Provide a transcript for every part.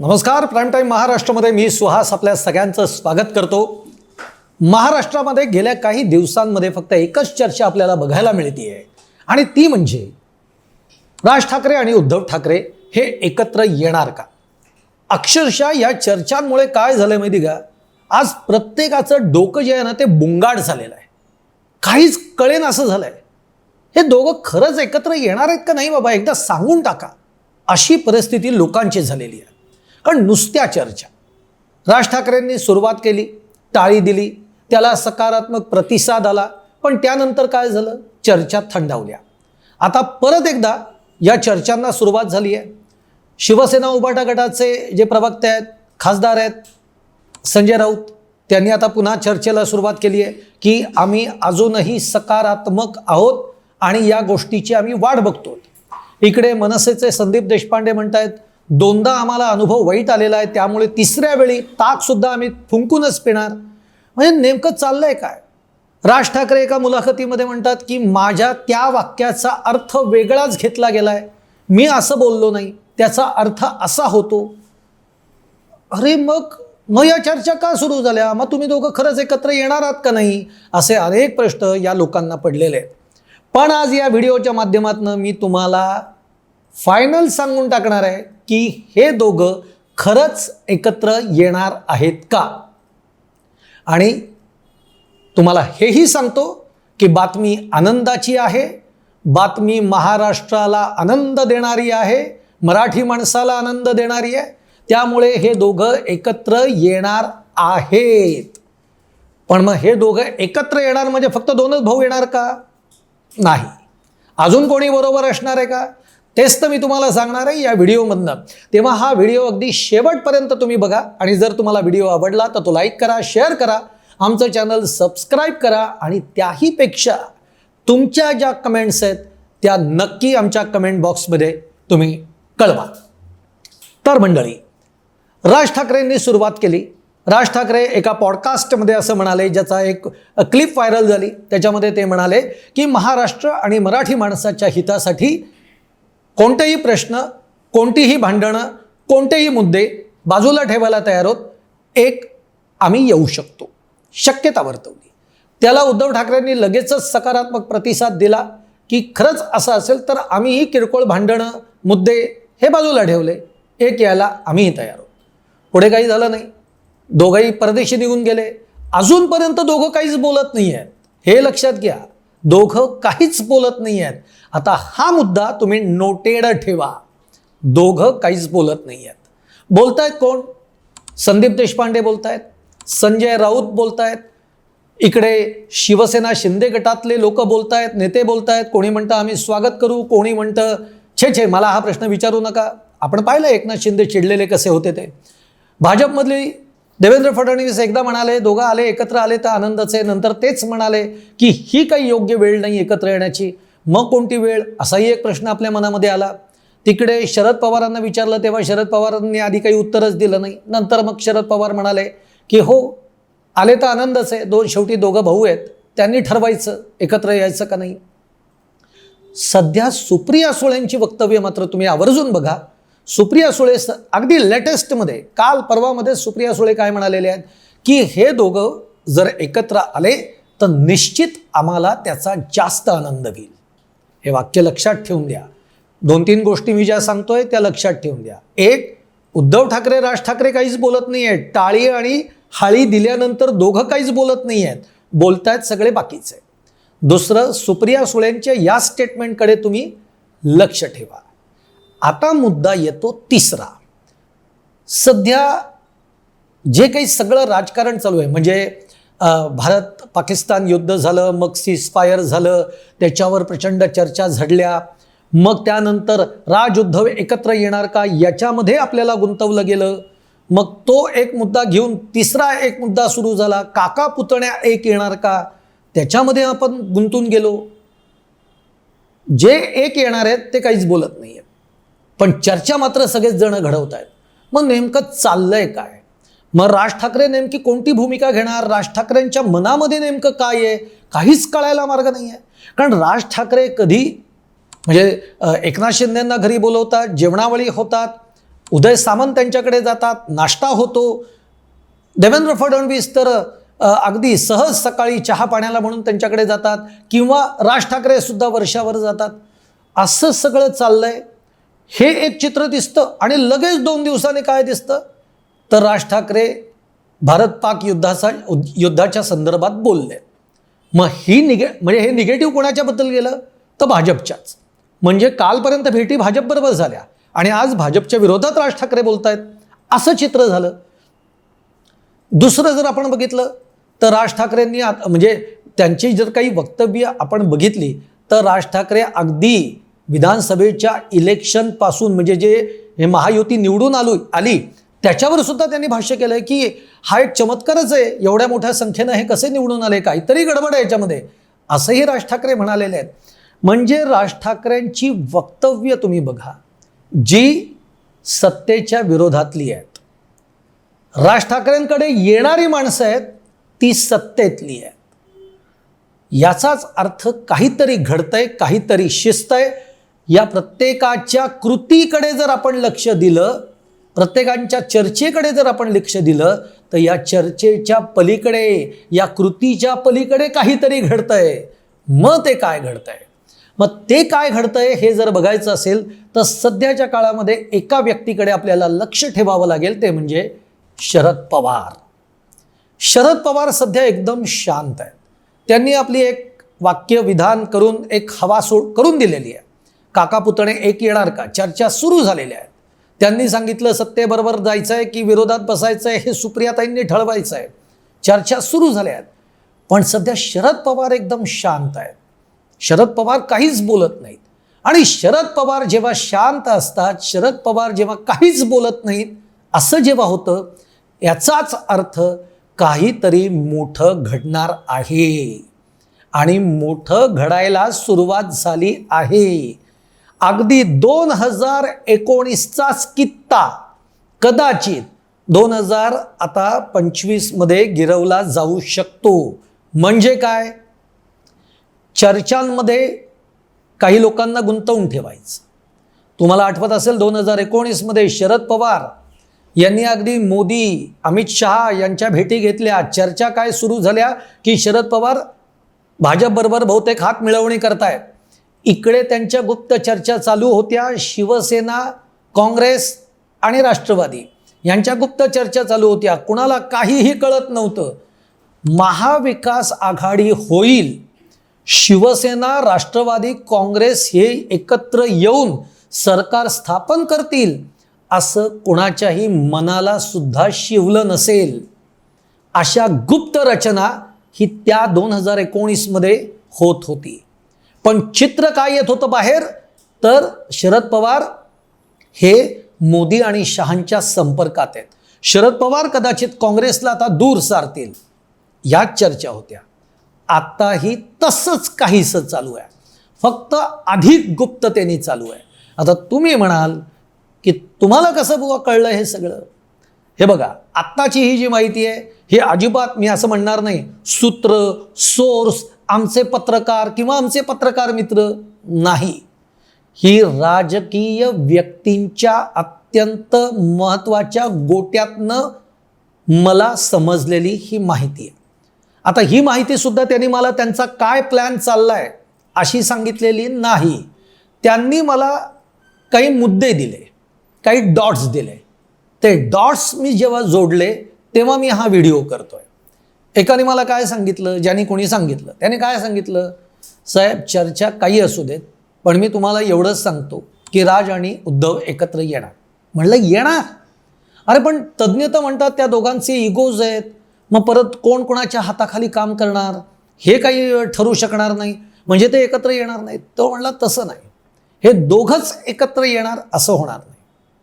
नमस्कार prime time महाराष्ट्रामध्ये मी सुहास आपल्या सगळ्यांचं स्वागत करतो. महाराष्ट्रामध्ये गेल्या काही दिवसांमध्ये फक्त एकच चर्चा आपल्याला बघायला मिळते आहे आणि ती म्हणजे राज ठाकरे आणि उद्धव ठाकरे हे एकत्र येणार का? अक्षरशः या चर्चांमुळे काय झालं माहिती का? आज प्रत्येकाचं डोकं जे आहे ना ते बुंगाड झालेलं आहे. काहीच कळेन असं झालंय. हे दोघं खरंच एकत्र येणार आहेत का नाही बाबा? एकदा सांगून टाका. अशी परिस्थिती लोकांची झालेली आहे. आणि नुसत्या चर्चा. राज ठाकरेंनी सुरुवात केली टाळी दिली त्याला सकारात्मक प्रतिसाद आला पण त्यानंतर काय झालं? चर्चा थंडावल्या. आता परत एकदा या चर्चांना सुरुवात झाली आहे. शिवसेना उभाटा गटाचे जे प्रवक्ते आहेत खासदार आहेत संजय राऊत त्यांनी आता पुन्हा चर्चेला सुरुवात केली आहे की आम्ही अजूनही सकारात्मक आहोत आणि या गोष्टीची आम्ही वाट बघतो इकडे मनसेचे संदीप देशपांडे म्हणत आहेत दोनदा आम्हाला अनुभव वाईट आलेला आहे. त्यामुळे तिसऱ्या वेळी ताकसुद्धा आम्ही फुंकूनच पिणार. म्हणजे नेमकं चाललंय काय? राज ठाकरे एका मुलाखतीमध्ये म्हणतात की माझ्या त्या वाक्याचा अर्थ वेगळाच घेतला गेलाय. मी असं बोललो नाही. त्याचा अर्थ असा होतो. अरे मग? मग या चर्चा का सुरू झाल्या? मग तुम्ही दोघं खरंच एकत्र येणार आहात का नाही? असे अनेक प्रश्न या लोकांना पडलेले आहेत. पण आज या व्हिडिओच्या माध्यमातून मी तुम्हाला फायनल सांगून टाकणार आहे की हे दोघं खरंच एकत्र येणार आहेत का? आणि तुम्हाला हेही सांगतो की बातमी आनंदाची आहे बातमी महाराष्ट्राला आनंद देणारी आहे मराठी माणसाला आनंद देणारी आहे. त्यामुळे हे दोघं एकत्र येणार आहेत. पण मग हे दोघं एकत्र येणार म्हणजे फक्त दोनच भाऊ येणार का? नाही. अजून कोणी बरोबर असणार आहे का? तेच तर मी तुम्हाला सांगणार आहे या व्हिडिओमधनं. तेव्हा हा व्हिडिओ अगदी शेवटपर्यंत तुम्ही बघा आणि जर तुम्हाला व्हिडिओ आवडला तर तो लाईक करा शेअर करा आमचं चॅनल सबस्क्राईब करा आणि त्याहीपेक्षा तुमच्या ज्या कमेंट्स आहेत त्या नक्की आमच्या कमेंट बॉक्समध्ये तुम्ही कळवा. तर मंडळी राज ठाकरेंनी सुरुवात केली. राज ठाकरे एका पॉडकास्टमध्ये असं म्हणाले ज्याचा एक क्लिप व्हायरल झाली. त्याच्यामध्ये ते म्हणाले की महाराष्ट्र आणि मराठी माणसाच्या हितासाठी कोणतेही प्रश्न कोणतीही भांडणं कोणतेही मुद्दे बाजूला ठेवायला तयार होत एक आम्ही येऊ शकतो. शक्यता वर्तवली. त्याला उद्धव ठाकरेंनी लगेचच सकारात्मक प्रतिसाद दिला की खरंच असं असेल तर आम्हीही किरकोळ भांडणं मुद्दे हे बाजूला ठेवले. एक यायला आम्हीही तयार आहोत पुढे काही झालं नाही. दोघंही परदेशी निघून गेले. अजूनपर्यंत दोघं काहीच बोलत नाही आहेत हे लक्षात घ्या. दोघं काहीच बोलत नाही आहेत आता हा मुद्दा तुम्ही नोटेड ठेवा. दोघं काहीच बोलत नाही आहेत बोलतायत कोण? संदीप देशपांडे बोलतायत संजय राऊत बोलतायत इकडे शिवसेना शिंदे गटातले लोक बोलतायत नेते बोलतायत कोणी म्हणतं आम्ही स्वागत करू कोणी म्हणतं छे छे मला हा प्रश्न विचारू नका. आपण पाहिलं एकनाथ शिंदे चिडलेले कसे होते ते. भाजपमधली देवेंद्र फडणवीस एकदा म्हणाले दोघं आले एकत्र आले तर आनंदाचे नंतर तेच म्हणाले की ही काही योग्य वेळ नाही एकत्र येण्याची. मग कोणती वेळ? असाही एक प्रश्न आपल्या मनामध्ये आला. तिकडे शरद पवारांना विचारलं तेव्हा शरद पवारांनी आधी काही उत्तरच दिलं नाही. नंतर मग शरद पवार म्हणाले की हो आले तर आनंदच आहे दोन शेवटी दोघं भाऊ आहेत. त्यांनी ठरवायचं एकत्र यायचं का नाही? सध्या सुप्रिया सुळेंची वक्तव्य मात्र तुम्ही आवर्जून बघा. सुप्रिया सुळे अगदी लेटेस्टमध्ये काल परवामध्ये सुप्रिया सुळे काय म्हणालेले आहेत? की हे दोघं जर एकत्र आले तर निश्चित आम्हाला त्याचा जास्त आनंद होईल हे वाक्य लक्षात ठेवून द्या. दोन तीन गोष्टी मी ज्या सांगतोय त्या लक्षात ठेवून द्या. एक उद्धव ठाकरे राज ठाकरे काहीच बोलत नाही आहेत टाळी आणि हाळी दिल्यानंतर दोघं काहीच बोलत नाही आहेत बोलतायत सगळे बाकीचे. दुसरं सुप्रिया सुळेंच्या या स्टेटमेंटकडे तुम्ही लक्ष ठेवा. आता मुद्दा येतो तिसरा. सध्या जे काही सगळं राजकारण चालू आहे म्हणजे भारत पाकिस्तान युद्ध झालं मग सीजफायर झालं त्याच्यावर प्रचंड चर्चा झडल्या मग त्यानंतर राज उद्धव एकत्र येणार का याच्यामध्ये आपल्याला गुंतवलं गेलं मग तो एक मुद्दा घेऊन तिसरा एक मुद्दा सुरू झाला काका पुतण्या एक येणार का त्याच्यामध्ये आपण गुंतून गेलो. जे एक येणार आहेत ते काहीच बोलत नाही आहेत पण चर्चा मात्र सगळेच जण घडवत आहेत. मग नेमकं चाललंय काय? मग राज ठाकरे नेमकी कोणती भूमिका घेणार? राज ठाकरेंच्या मनामध्ये नेमकं काय आहे? काहीच कळायला मार्ग नाही आहे कारण राज ठाकरे कधी म्हणजे एकनाथ शिंदेंना घरी बोलवतात जेवणावळी होतात उदय सामंत त्यांच्याकडे जातात नाश्ता होतो. देवेंद्र फडणवीस तर अगदी सहज सकाळी चहा पाण्याला म्हणून त्यांच्याकडे जातात किंवा राज ठाकरे सुद्धा वर्षावर जातात. असं सगळं चाललंय. हे एक चित्र दिसतं आणि लगेच दोन दिवसांनी काय दिसतं? तर राज ठाकरे भारत पाक युद्धाचा युद्धाच्या संदर्भात बोलले. मग ही निगे म्हणजे हे निगेटिव्ह कोणाच्याबद्दल गेलं? तर भाजपच्याच. म्हणजे कालपर्यंत भेटी भाजपबरोबर झाल्या. आणि आज भाजपच्या विरोधात राज ठाकरे बोलत आहेत असं चित्र झालं. दुसरं जर आपण बघितलं तर राज ठाकरेंनी म्हणजे त्यांची जर काही वक्तव्य आपण बघितली तर राज ठाकरे अगदी विधानसभेच्या इलेक्शनपासून म्हणजे जे हे महायुती निवडून आलो आली त्याच्यावर सुद्धा त्यांनी भाष्य केलंय की हा एक चमत्कारच आहे. एवढ्या मोठ्या संख्येनं हे कसे निवडून आले? काहीतरी गडबड आहे याच्यामध्ये. असंही राज ठाकरे म्हणालेले आहेत. म्हणजे राज ठाकरेंची वक्तव्य तुम्ही बघा. जी सत्तेच्या विरोधातली आहेत. राज ठाकरेंकडे येणारी माणसं आहेत ती सत्तेतली आहेत. याचाच अर्थ काहीतरी घडतंय काहीतरी शिस्त आहे या प्रत्येकाच्या कृतीकडे जर आपण लक्ष दिलं प्रत्येकांच्या चर्चेकडे जर आपण लक्ष दिलं तर या चर्चेच्या पलीकडे या कृतीच्या पलीकडे काहीतरी घडतंय. मग ते काय घडतंय? मग ते काय घडतंय हे जर बघायचं असेल तर सध्याच्या काळामध्ये एका व्यक्तीकडे आपल्याला लक्ष ठेवावं लागेल ते म्हणजे शरद पवार. शरद पवार सध्या एकदम शांत आहेत. त्यांनी आपली एक वाक्य विधान करून एक हवा सोड करून दिलेली आहे. काका पुतणे एक येणार का? चर्चा सुरू झालेल्या आहेत. त्यांनी सांगितलं सत्तेबरोबर जायचं आहे की विरोधात बसायचं आहे हे सुप्रियाताईंनी ठळवायचं आहे चर्चा सुरू झाल्या आहेत. पण सध्या शरद पवार एकदम शांत आहेत. शरद पवार काहीच बोलत नाहीत. आणि शरद पवार जेव्हा शांत असतात शरद पवार जेव्हा काहीच बोलत नाहीत असं जेव्हा होतं याचाच अर्थ काहीतरी मोठं घडणार आहे. आणि मोठं घडायला सुरुवात झाली आहे. अगदी दोन हजार एकोणीसचाच कित्ता कदाचित दोन हजार आता पंचवीसमध्ये गिरवला जाऊ शकतो. म्हणजे काय? चर्चांमध्ये काही लोकांना गुंतवून ठेवायचं. तुम्हाला आठवत असेल दोन हजार एकोणीसमध्ये शरद पवार यांनी अगदी मोदी अमित शहा यांच्या भेटी घेतल्या. चर्चा काय सुरू झाल्या? की शरद पवार भाजपबरोबर बहुतेक हात मिळवणी करतायत. इकडे त्यांच्या गुप्त चर्चा चालू होत्या. शिवसेना काँग्रेस आणि राष्ट्रवादी यांच्या गुप्त चर्चा चालू होत्या. कुणाला काहीही कळत नव्हतं. महाविकास आघाडी होईल. शिवसेना राष्ट्रवादी काँग्रेस हे एकत्र येऊन सरकार स्थापन करतील असं कोणाच्याही मनाला सुद्धा शिवलं नसेल. अशा गुप्त रचना ही त्या दोन हजार एकोणीसमध्ये होत होती. पण चित्र काय येत होतं बाहेर? तर शरद पवार हे मोदी आणि शहांच्या संपर्कात आहेत. शरद पवार कदाचित काँग्रेसला आता दूर सारतील याच चर्चा होत्या. आत्ताही तसंच काहीसं चालू आहे. फक्त अधिक गुप्ततेने चालू आहे. आता तुम्ही म्हणाल की तुम्हाला कसं बुवा कळलं हे सगळं? हे बघा आत्ताची ही जी माहिती आहे ही अजिबात मी असं म्हणणार नाही. सूत्र सोर्स आमचे पत्रकार किंवा आमचे पत्रकार मित्र नाही. ही राजकीय व्यक्तींच्या अत्यंत महत्त्वाच्या गोट्यातनं मला समजलेली ही माहिती आहे. आता ही माहितीसुद्धा त्यांनी मला त्यांचा काय प्लॅन चालला आहे अशी सांगितलेली नाही. त्यांनी मला काही मुद्दे दिले काही डॉट्स दिले. ते डॉट्स मी जेव्हा जोडले तेव्हा मी हा व्हिडिओ करतोय. एकाने मला काय सांगितलं? ज्याने कोणी सांगितलं. त्याने काय सांगितलं? साहेब चर्चा काही असू देत पण मी तुम्हाला एवढंच सांगतो की राज आणि उद्धव एकत्र येणार. म्हणलं येणार? अरे पण तज्ज्ञ तर म्हणतात त्या दोघांचे इगोज आहेत. मग परत कोण कोणाच्या हाताखाली काम करणार? हे काही ठरू शकणार नाही. म्हणजे ते एकत्र येणार नाहीत. तो म्हणला तसं नाही. हे दोघंच एकत्र येणार असं होणार नाही.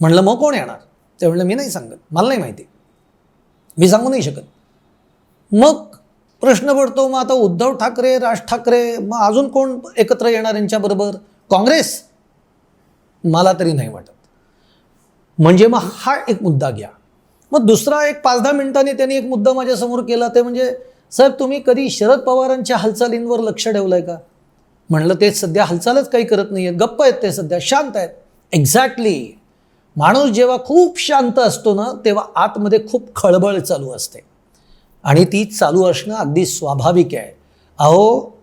म्हणलं मग कोण येणार? ते म्हणलं मी नाही सांगत. मला नाही माहिती. मी सांगू नाही शकत. मग प्रश्न पडतो मग आता उद्धव ठाकरे राज ठाकरे मग अजून कोण एकत्र येणार यांच्याबरोबर काँग्रेस? मला तरी नाही वाटत. म्हणजे मग हा एक मुद्दा घ्या. मग दुसरा एक पाच दहा मिनिटांनी त्यांनी एक मुद्दा माझ्यासमोर केला ते म्हणजे सर तुम्ही कधी शरद पवारांच्या हालचालींवर लक्ष ठेवलं आहे का? म्हणलं ते सध्या हालचालच काही करत नाही आहेत गप्प आहेत ते सध्या. शांत आहेत. एक्झॅक्टली माणूस जेव्हा खूप शांत असतो ना तेव्हा आतमध्ये खूप खळबळ चालू असते. आणि ती चालू असणं अगदी स्वाभाविक आहे. अहो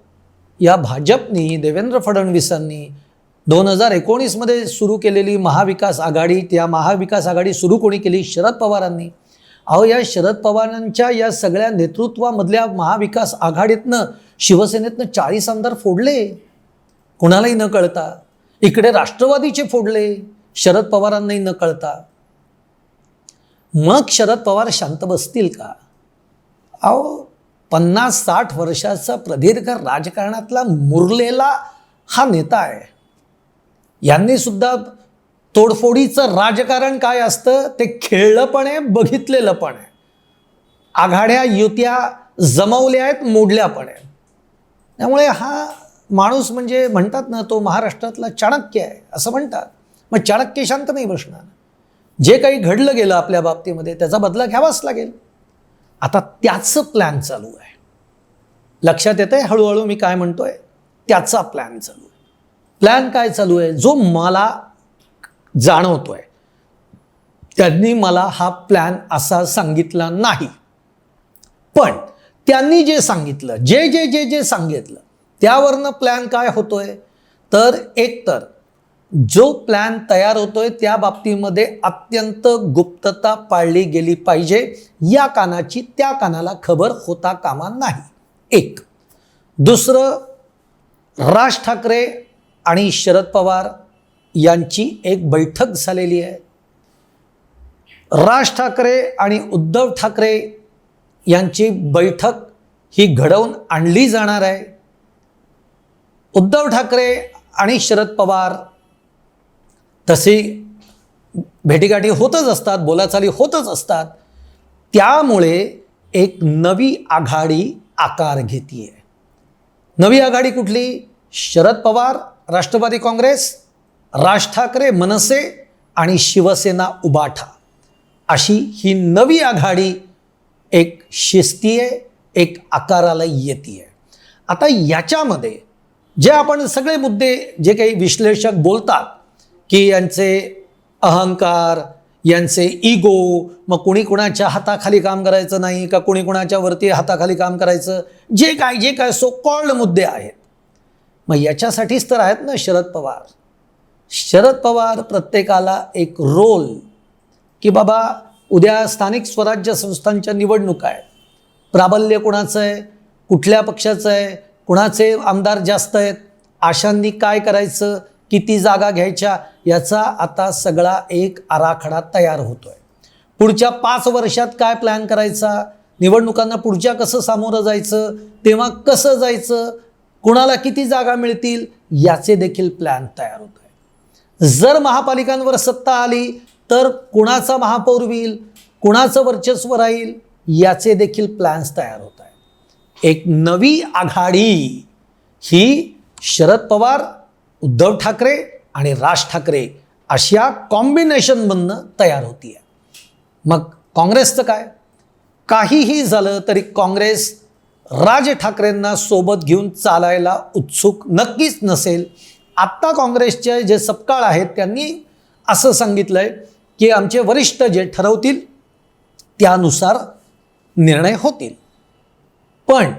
या भाजपनी देवेंद्र फडणवीसांनी दोन हजार एकोणीसमध्ये सुरू केलेली महाविकास आघाडी त्या महाविकास आघाडी सुरू कोणी केली? शरद पवारांनी. अहो या शरद पवारांच्या या सगळ्या नेतृत्वामधल्या महाविकास आघाडीतनं शिवसेनेतनं चाळीस आमदार फोडले. कुणालाही न कळता. इकडे राष्ट्रवादीचे फोडले. शरद पवारांनाही न कळता. मग शरद पवार शांत बसतील का? अहो पन्नास साठ वर्षाचा प्रदीर्घ राजकारणातला मुरलेला हा नेता आहे. यांनी सुद्धा तोडफोडीचं राजकारण काय असतं ते खेळलं पण आहे बघितलेलं पण आहे. आघाड्या युत्या जमवल्या आहेत मोडल्या पण आहे त्यामुळे हा माणूस म्हणजे म्हणतात ना तो महाराष्ट्रातला चाणक्य आहे असं म्हणतात. मग चाणक्य शांत नाही बसणार. जे काही घडलं गेलं आपल्या बाबतीमध्ये त्याचा बदला घ्यावाच लागेल. आता त्याचं प्लॅन चालू आहे. लक्षात येतंय? हळूहळू मी काय म्हणतोय? त्याचा प्लॅन चालू आहे. प्लॅन काय चालू आहे? जो मला जाणवतोय. त्यांनी मला हा प्लॅन असा सांगितला नाही. पण त्यांनी जे सांगितलं जे जे जे जे सांगितलं त्यावरनं प्लॅन काय होतोय? तर एकतर जो प्लॅन तयार होतोय त्या बाबतीमध्ये अत्यंत गुप्तता पाळली गेली पाहिजे. या कानाची त्या कानाला खबर होता कामा नाही. एक. दुसरं राज ठाकरे आणि शरद पवार यांची एक बैठक झालेली आहे. राज ठाकरे आणि उद्धव ठाकरे यांची बैठक ही घडवून आणली जाणार आहे. उद्धव ठाकरे आणि शरद पवार तशी भेटीगाठी होतच असतात बोलाचाली होतच असतात. त्यामुळे एक नवी आघाडी आकार घेते नवी आघाडी कुठली? शरद पवार राष्ट्रवादी काँग्रेस राज ठाकरे मनसे आणि शिवसेना उबाठा. अशी ही नवी आघाडी एक शिस्तीय एक आकाराला येते आता याच्यामध्ये जे आपण सगळे मुद्दे जे काही विश्लेषक बोलतात की यांचे अहंकार यांचे इगो मग कुणी कुणाच्या हाताखाली काम करायचं नाही का कुणी कुणाच्या वरती हाताखाली काम करायचं? जे काय जे काय सो कॉल्ड मुद्दे आहेत. मग याच्यासाठीच तर आहेत ना शरद पवार. शरद पवार प्रत्येकाला एक रोल की बाबा उद्या स्थानिक स्वराज्य संस्थांच्या निवडणुका आहेत. प्राबल्य कुणाचं आहे? कुठल्या पक्षाचं आहे? कुणाचे आमदार जास्त आहेत? आशांनी काय करायचं? किती जागा घ्यायच्या याचा आता सगळा एक आराखडा तयार होतो आहे पुढच्या पाच वर्षात काय प्लॅन करायचा? निवडणुकांना पुढच्या कसं सामोरं जायचं? तेव्हा कसं जायचं? कुणाला किती जागा मिळतील? याचे देखील प्लॅन तयार होत आहे जर महापालिकांवर सत्ता आली तर कुणाचा महापौर होईल? कुणाचं वर्चस्व राहील? याचे देखील प्लॅन्स तयार होत आहेत. एक नवी आघाडी ही शरद पवार उद्धव ठाकरे आणि राज ठाकरे अशा कॉम्बिनेशनमधनं तयार होती आहे मग काँग्रेसचं काय? काहीही झालं तरी काँग्रेस राज ठाकरेंना सोबत घेऊन चालायला उत्सुक नक्कीच नसेल. आत्ता काँग्रेसचे जे सपकाळ आहेत त्यांनी असं सांगितलं आहे की आमचे वरिष्ठ जे ठरवतील त्यानुसार निर्णय होतील. पण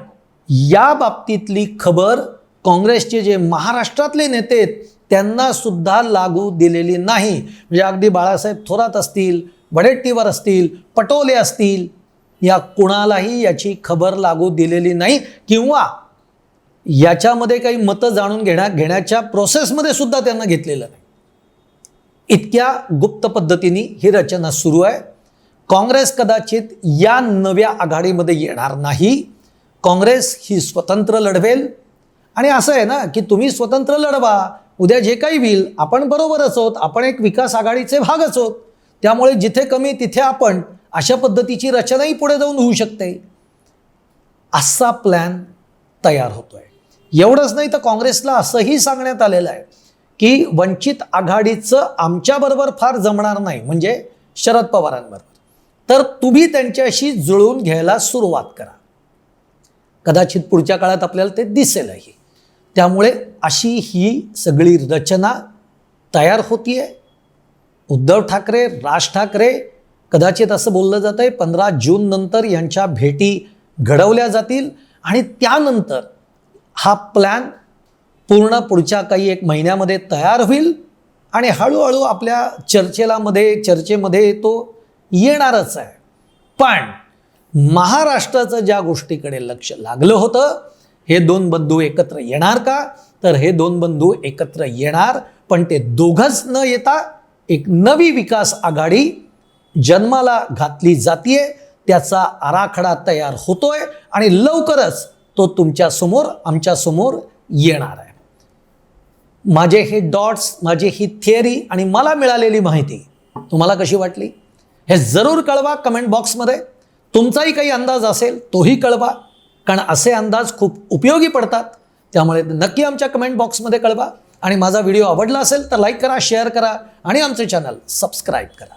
या बाबतीतली खबर काँग्रेसचे जे महाराष्ट्रातले नेते आहेत त्यांना सुद्धा लागू दिलेली नाही. म्हणजे अगदी बाळासाहेब थोरात असतील वडेट्टीवर असतील पटोले असतील या कुणालाही याची खबर लागू दिलेली नाही. किंवा याच्यामध्ये काही मतं जाणून घेण्या घेण्याच्या प्रोसेसमध्ये सुद्धा त्यांना घेतलेलं नाही. इतक्या गुप्त पद्धतीने ही रचना सुरू आहे. काँग्रेस कदाचित या नव्या आघाडीमध्ये येणार नाही. काँग्रेस ही स्वतंत्र लढवेल. आणि असं आहे ना की तुम्ही स्वतंत्र लढवा. उद्या जे काही होईल आपण बरोबरच आहोत आपण एक विकास आघाडीचे भागच आहोत. त्यामुळे जिथे कमी तिथे आपण अशा पद्धतीची रचनाही पुढे जाऊन होऊ शकते. असा प्लॅन तयार होतो आहे एवढंच नाही तर काँग्रेसला असंही सांगण्यात आलेलं आहे की वंचित आघाडीचं आमच्याबरोबर फार जमणार नाही म्हणजे शरद पवारांबरोबर. तर तुम्ही त्यांच्याशी जुळवून घ्यायला सुरुवात करा. कदाचित पुढच्या काळात आपल्याला ते दिसेलही. त्यामुळे अशी ही सगळी रचना तयार होतीये. उद्धव ठाकरे राज ठाकरे कदाचित असं बोललं जातं आहे पंधरा जून नंतर यांच्या भेटी घडवल्या जातील आणि त्यानंतर हा प्लॅन पूर्ण पुढच्या काही एक महिन्यामध्ये तयार होईल आणि हळूहळू आपल्या चर्चेलामध्ये चर्चेमध्ये तो येणारच आहे. पण महाराष्ट्राचं ज्या गोष्टीकडे लक्ष लागलं होतं हे दोन बंधू एकत्र येणार का? तर हे दोन बंधू एकत्र येणार पण ते दोघंच न येता एक नवी विकास आघाडी जन्माला घातली जातीये. त्याचा आराखडा तयार होतोय आणि लवकरच तो तुमच्यासमोर आमच्यासमोर येणार आहे. माझे हे डॉट्स माझी ही थिअरी आणि मला मिळालेली माहिती तुम्हाला कशी वाटली? हे जरूर कळवा कमेंट बॉक्समध्ये. तुमचाही काही अंदाज असेल तोही कळवा. कारण असे अंदाज खूप उपयोगी पडतात. त्यामुळे नक्की आमच्या कमेंट बॉक्समध्ये कळवा. आणि माझा व्हिडिओ आवडला असेल तर लाईक करा शेअर करा आणि आमचे चॅनल सबस्क्राईब करा.